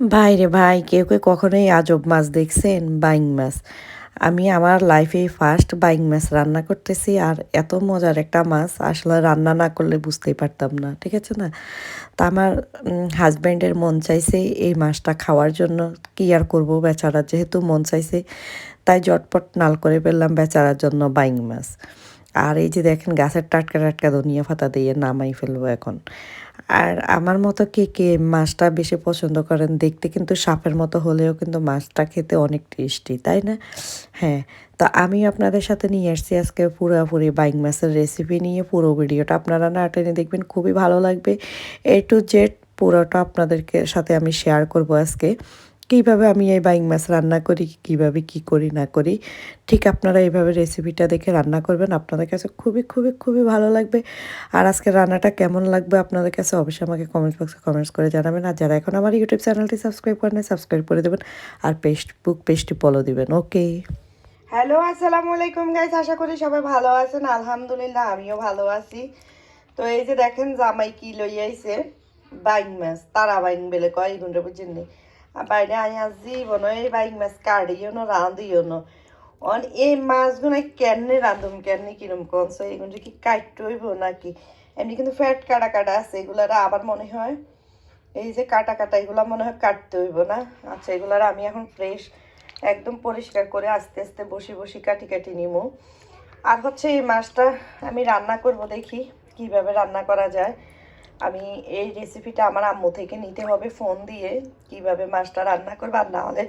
ভাই রে ভাই, কেউ কেউ কখনোই আজব মাছ দেখছেন? বাইং মাছ। আমি আমার লাইফে ফার্স্ট বাইং মাছ রান্না করতেছি আর এত মজার একটা মাছ আসলে রান্না না করলে বুঝতেই পারতাম না, ঠিক আছে না? তা আমার হাজব্যান্ডের মন চাইছে এই মাছটা খাওয়ার জন্য। কি আর করব বেচারা যেহেতু মন চাইছে, তাই জটপট নাল করে ফেললাম বেচারার জন্য বাইং মাছ। আর এই যে দেখেন গাছের টাটকা টাটকা ধনিয়া ফাতা দিয়ে নামাই ফেলব এখন। আর আমার মতো কে কে মাছটা বেশি পছন্দ করেন দেখতে কিন্তু সাপের মতো হলেও কিন্তু মাছটা খেতে অনেক টেস্টি, তাই না? হ্যাঁ তো আমি আপনাদের সাথে নিয়ে আসছি আজকে পুরোপুরি বাইং মাছের রেসিপি নিয়ে পুরো ভিডিওটা। আপনারা না টেনে দেখবেন, খুবই ভালো লাগবে। এ টু জেড পুরোটা আপনাদেরকে সাথে আমি শেয়ার করব আজকে। কীভাবে আমি এই বাইং মাছ রান্না করি, কীভাবে কি করি, না করি, ঠিক আপনারা এইভাবে রেসিপিটা দেখে রান্না করবেন। আপনাদের কাছে খুবই খুবই খুবই ভালো লাগবে। আর আজকে রান্নাটা কেমন লাগবে আপনাদের কাছে অবশ্যই আমাকে কমেন্ট বক্সে কমেন্টস করে জানাবেন। আর যারা এখন আমার ইউটিউব চ্যানেলটি সাবস্ক্রাইব করেন সাবস্ক্রাইব করে দেবেন। আর ফেসবুক পেজটি ফলো দিবেন ওকে হ্যালো আসসালামু আলাইকুম গাইস আশা করি সবাই ভালো আছেন। আলহামদুলিল্লাহ, আমিও ভালো আছি। তো এই যে দেখেন জামাই কি লইয়াইছে? বাইং মাছ, তারা বাইং বেলে কয় এগুলো বুঝছেন নি আর বাইরে আইয়া জীবন এই বাইক মাছ কাড়িও না রাঁধিও না অন এই মাছগুলো কেনে রাঁধুম কেনে কিরম কনস এগুলো কি কাটতে হইব নাকি এমনি কিন্তু ফ্যাট কাটা কাটা আছে এগুলার আবার মনে হয় এই যে কাটা কাটা এগুলো মনে হয় কাটতে হইব না আচ্ছা এগুলার আমি এখন ফ্রেশ একদম পরিষ্কার করে আস্তে আস্তে বসে বসে কাটি কাটি নিমু আর হচ্ছে এই মাছটা আমি রান্না করব দেখি কীভাবে রান্না করা যায় আমি এই রেসিপিটা আমার আম্মু থেকে নিতে হবে ফোন দিয়ে, কীভাবে মাছটা রান্না করব আর না হলে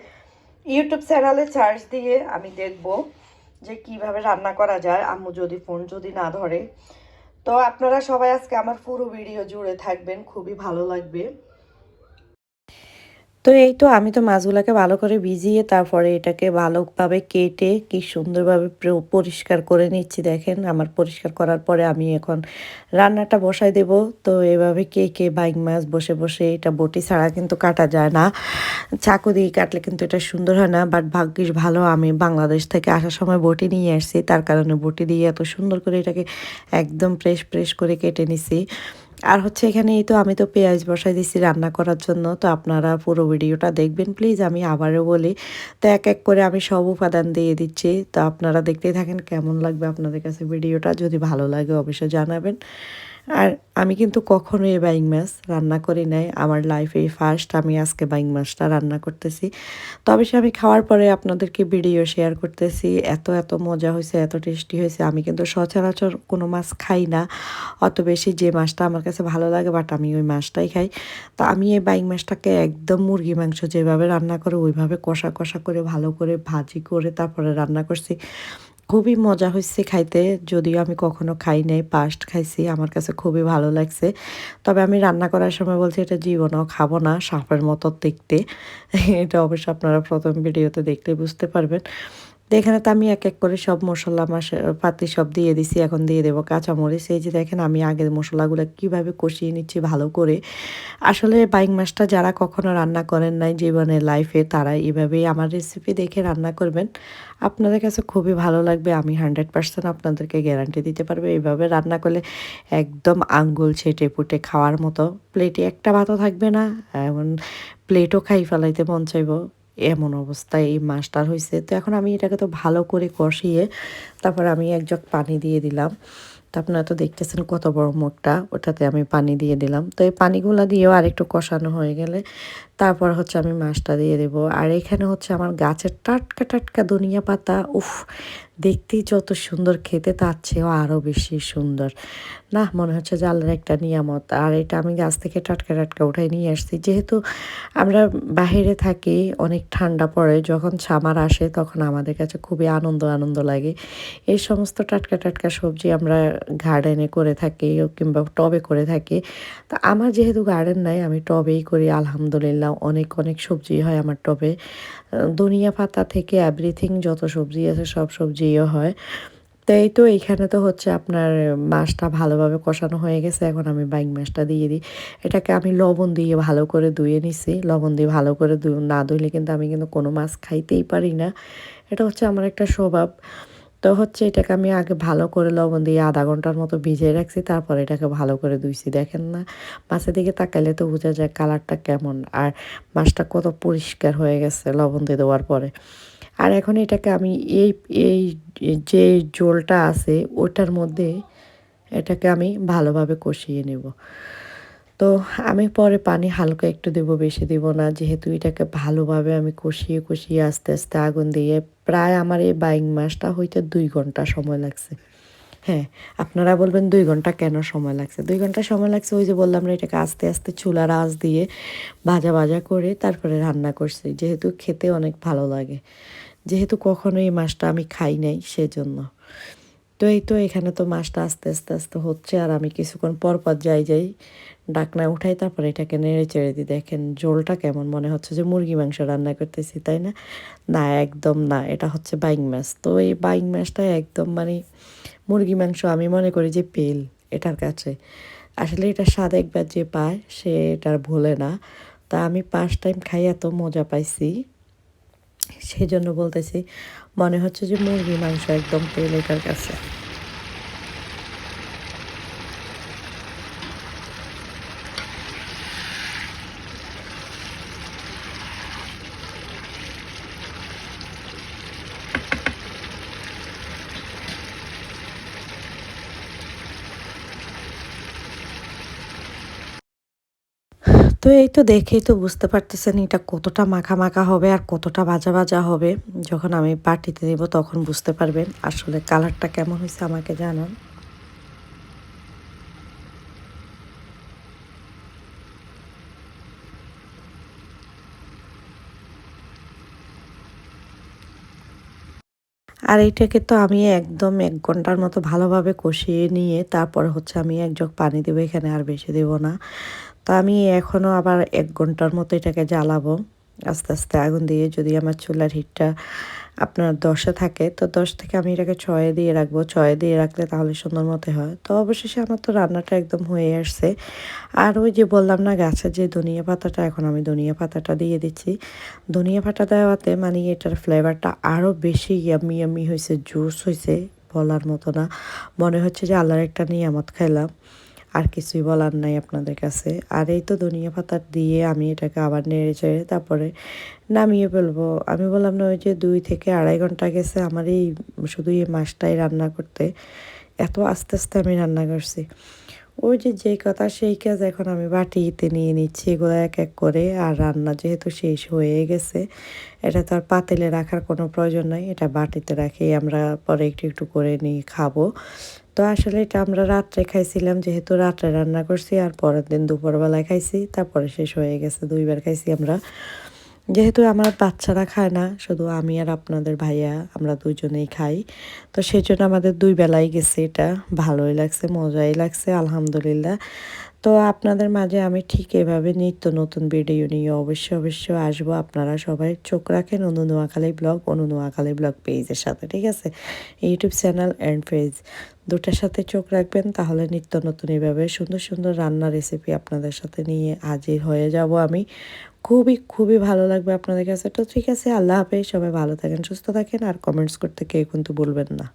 ইউটিউব চ্যানেলে চার্জ দিয়ে আমি দেখব যে কীভাবে রান্না করা যায়। আম্মু যদি ফোন যদি না ধরে। তো আপনারা সবাই আজকে আমার পুরো ভিডিও জুড়ে থাকবেন, খুবই ভালো লাগবে। তো এই তো আমি তো মাছগুলোকে ভালো করে ভিজিয়ে তারপরে এটাকে ভালোভাবে কেটে কি সুন্দরভাবে পরিষ্কার করে নিচ্ছি। দেখেন আমার পরিষ্কার করার পরে আমি এখন রান্নাটা বসাই দেব। তো এভাবে কে কে বাইক মাছ বসে বসে এটা বটি ছাড়া কিন্তু কাটা যায় না। চাকু দিয়ে কাটলে কিন্তু এটা সুন্দর হয় না। বাট ভাগ্যিস ভালো, আমি বাংলাদেশ থেকে আসার সময় বটি নিয়ে আসছি। তার কারণে বটি দিয়ে এত সুন্দর করে এটাকে একদম প্রেস প্রেস করে কেটে নিছি। আর হচ্ছে এখানে এই তো আমি তো পেঁয়াজ বসাই দিচ্ছি রান্না করার জন্য, তো আপনারা পুরো ভিডিওটা দেখবেন, প্লিজ আমি আবারও বলি। তো এক এক করে আমি সব উপাদান দিয়ে দিচ্ছি, তো আপনারা দেখতেই থাকেন কেমন লাগবে আপনাদের কাছে ভিডিওটা, যদি ভালো লাগে অবশ্যই জানাবেন। আর আমি কিন্তু কখনো এই বাইং মাছ রান্না করি নাই। আমার লাইফে ফার্স্ট আমি আজকে বাইং মাছটা রান্না করতেছি। তবে সে আমি খাওয়ার পরে আপনাদেরকে ভিডিও শেয়ার করতেছি। এত এত মজা হয়েছে, এত টেস্টি হয়েছে। আমি কিন্তু সচরাচর কোনো মাছ খাই না। অত বেশি যে মাছটা আমার কাছে ভালো লাগে বাট আমি ওই মাছটাই খাই। তো আমি এই বাইং মাছটাকে একদম মুরগি মাংস যেভাবে রান্না করে, ওইভাবে কষা কষা করে, ভালো করে ভাজি করে তারপরে রান্না করছি। খুবই মজা হয়েছে খাইতে। যদিও আমি কখনো খাই নাই পাস্ট খাইছি, আমার কাছে খুবই ভালো লাগছে। তবে আমি রান্না করার সময় বলছি, এটা জীবনও খাব না, সাপের মতো দেখতে। এটা অবশ্য আপনারা প্রথম ভিডিওতে দেখতে বুঝতে পারবেন। এখানে তো আমি এক এক করে সব মশলা পাতি সব দিয়ে দিছি, এখন দিয়ে দেবো কাঁচামরিচ। এই যে দেখেন আমি আগের মশলাগুলো কীভাবে কষিয়ে নিচ্ছি ভালো করে। আসলে বাইং মাছটা যারা কখনো রান্না করেন নাই জীবনে লাইফে, তারা এভাবেই আমার রেসিপি দেখে রান্না করবেন। আপনাদের কাছে খুবই ভালো লাগবে, আমি হান্ড্রেড পার্সেন্ট আপনাদেরকে গ্যারান্টি দিতে পারব। এইভাবে রান্না করলে একদম আঙ্গুল ছেটে পুটে খাওয়ার মতো। প্লেটে একটা ভাতও থাকবে না, এমন প্লেটও খাই ফেলাইতে মন চাইব। এমন অবস্থায় এই মাছটার হয়েছে তো এখন আমি এটাকে তো ভালো করে কষিয়ে তারপর আমি এক জগ পানি দিয়ে দিলাম। তো আপনারা তো দেখতেছেন কত বড় মুখটা ওটাতে আমি পানি দিয়ে দিলাম। তো এই পানিগুলো দিয়েও আরেকটু কষানো হয়ে গেলে তারপর হচ্ছে আমি মাছটা দিয়ে দেব। আর এখানে হচ্ছে আমার গাছের টাটকা টাটকা ধনিয়া পাতা, উফ, দেখতেই যত সুন্দর, খেতে তার চেয়েও আরও বেশি সুন্দর। না, মনে হচ্ছে যে আল্লাহর একটা নিয়ামত। আর এটা আমি গাছ থেকে টাটকা টাটকা উঠাই নিয়ে আসছি। যেহেতু আমরা বাহিরে থাকি, অনেক ঠান্ডা পড়ে, যখন সামার আসে তখন আমাদের কাছে খুবই আনন্দ আনন্দ লাগে। এই সমস্ত টাটকা টাটকা সবজি আমরা গার্ডেনে করে থাকি কিংবা টবে করে থাকি। তা আমার যেহেতু গার্ডেন নাই, আমি টবেই করি, আলহামদুলিল্লাহ। অনেক অনেক সবজি হয় আমার টবে। ধনিয়া পাতা থেকে এভরিথিং যত সবজি আছে সব সবজিও হয়। তো এই তো এইখানে তো হচ্ছে আপনার মাছটা ভালোভাবে কষানো হয়ে গেছে, এখন আমি বাইং মাছটা দিয়ে দিই। এটাকে আমি লবণ দিয়ে ভালো করে ধুয়ে নিছি। লবণ দিয়ে ভালো করে না ধুইলে কিন্তু আমি কিন্তু কোনো মাছ খাইতেই পারি না। এটা হচ্ছে আমার একটা স্বভাব। তো হচ্ছে এটাকে আমি আগে ভালো করে লবণ দিয়ে আধা ঘণ্টার মতো ভিজিয়ে রাখছি, তারপর এটাকে ভালো করে ধুইছি। দেখেন না মাছের দিকে তাকাইলে তো বোঝা যায় কালারটা কেমন, আর মাছটা কত পরিষ্কার হয়ে গেছে লবণ দিয়ে দেওয়ার পরে। আর এখন এটাকে আমি এই এই যে জোলটা আছে, ওটার মধ্যে এটাকে আমি ভালোভাবে কষিয়ে নেব। তো আমি পরে পানি হালকা একটু দেব, বেশি দেব না, যেহেতু এটাকে ভালোভাবে আমি কষিয়ে কষিয়ে আস্তে আস্তে আগুন দিয়ে প্রায় আমার এই বাইং মাসটা হইতে দুই ঘণ্টা সময় লাগছে। হ্যাঁ আপনারা বলবেন দুই ঘণ্টা কেন সময় লাগছে? দুই ঘণ্টা সময় লাগছে ওই যে বললাম না, এটাকে আস্তে আস্তে চুলার আঁচ দিয়ে ভাজা ভাজা করে তারপরে রান্না করছি। যেহেতু খেতে অনেক ভালো লাগে, যেহেতু কখনো এই মাছটা আমি খাই নাই সেজন্য। তো এই তো এখানে তো মাছটা আস্তে আস্তে আস্তে হচ্ছে আর আমি কিছুক্ষণ পর পর যাই যাই ডাকনা উঠাই, তারপরে এটাকে নেড়ে চেড়ে দিই। দেখেন ঝোলটা কেমন মনে হচ্ছে যে মুরগি মাংস রান্না করতেছি, তাই না? না, একদম না, এটা হচ্ছে বাইং মাছ। তো এই বাইং মাছটা একদম মানে মুরগি মাংস আমি মনে করি যে পেল এটার কাছে। আসলে এটা স্বাদ একবার যে পায়, সে এটার ভোলে না। তা আমি পাঁচ টাইম খাই এত মজা পাইছি। সেই জন্য বলতেছি মনে হচ্ছে যে মুরগি মাংস একদম তেল কাছে। তো এই তো দেখেই তো বুঝতে পারতেছেন এটা কতটা মাখা মাখা হবে আর কতটা ভাজা ভাজা হবে। যখন আমি পাটিতে দেবো তখন বুঝতে পারবেন আসলে কালারটা কেমন হয়েছে আমাকে জানান। আর এইটাকে তো আমি একদম এক ঘণ্টার মতো ভালোভাবে কষিয়ে নিয়ে তারপরে হচ্ছে আমি এক জগ পানি দেবো, এখানে আর বেশি দেবো না। তো আমি এখনও আবার এক ঘণ্টার মতো এটাকে জ্বালাবো। আস্তে আস্তে আগুন দিয়ে যদি আমার চুলার হিটটা আপনার দশে থাকে, তো দশ থেকে আমি এটাকে ছয়ে দিয়ে রাখব। ছয়ে দিয়ে রাখলে তাহলে সুন্দর মতো হয়। তো অবশেষে আমার তো রান্নাটা একদম হয়ে আসছে। আর ওই যে বললাম না গাছের যে ধনিয়া পাতাটা, এখন আমি ধনিয়া পাতাটা দিয়ে দিচ্ছি। ধনিয়া পাতা দেওয়াতে মানে এটার ফ্লেভারটা আরও বেশি ইয়ামি ইয়ামি হয়েছে জুস হয়েছে বলার মতো না। মনে হচ্ছে যে আল্লাহর একটা নিয়ামত খাইলাম। আর কিছুই বলার নাই আপনাদের কাছে। আর এই তো ধনিয়া পাতা দিয়ে আমি এটাকে আবার নেড়ে চেড়ে তারপরে নামিয়ে ফেলব। আমি বললাম, না, ওই যে দুই থেকে আড়াই ঘণ্টা গেছে আমার এই, শুধু এই মাছটাই রান্না করতে। এত আস্তে আস্তে আমি রান্না করছি। ওই যে যেই কথা, সেই কাজ এখন আমি বাটিতে নিয়ে নিচ্ছি এগুলো এক এক করে। আর রান্না যেহেতু শেষ হয়ে গেছে, এটা তো আর পাতিলে রাখার কোনো প্রয়োজন নাই। এটা বাটিতে রাখি আমরা পরে একটু একটু করে নিয়ে খাব। তো আসলে এটা আমরা রাত্রে খাইছিলাম, যেহেতু রাত্রে রান্না করছি আর পরের দিন দুপুরবেলায় খাইছি, তারপরে শেষ হয়ে গেছে, দুইবার খাইছি আমরা। যেহেতু আমার বাচ্চারা খায় না, শুধু আমি আর আপনাদের ভাইয়া, আমরা দুজনেই খাই। তো সেই জন্য আমাদের দুই বেলাই গেছে এটা, ভালোই লাগছে, মজাই লাগছে, আলহামদুলিল্লাহ। তো আপনাদের মাঝে আমি ঠিক এভাবে নিত্য নতুন ভিডিও নিয়ে অবশ্যই অবশ্যই আসব। আপনারা সবাই চোখ রাখেন অনু নোয়াখালী ব্লগ, অনু নোয়াখালী ব্লগ পেজের সাথে, ঠিক আছে? ইউটিউব চ্যানেল অ্যান্ড পেজ দুটার সাথে চোখ রাখবেন, তাহলে নিত্য নতুন এভাবে সুন্দর সুন্দর রান্নার রেসিপি আপনাদের সাথে নিয়ে হাজির হয়ে যাব আমি। খুবই খুবই ভালো লাগবে আপনাদের কাছে। তো ঠিক আছে, আল্লাহ হাফেজ, সবাই ভালো থাকেন, সুস্থ থাকেন, আর কমেন্টস করতে কেউ কিন্তু বলবেন না।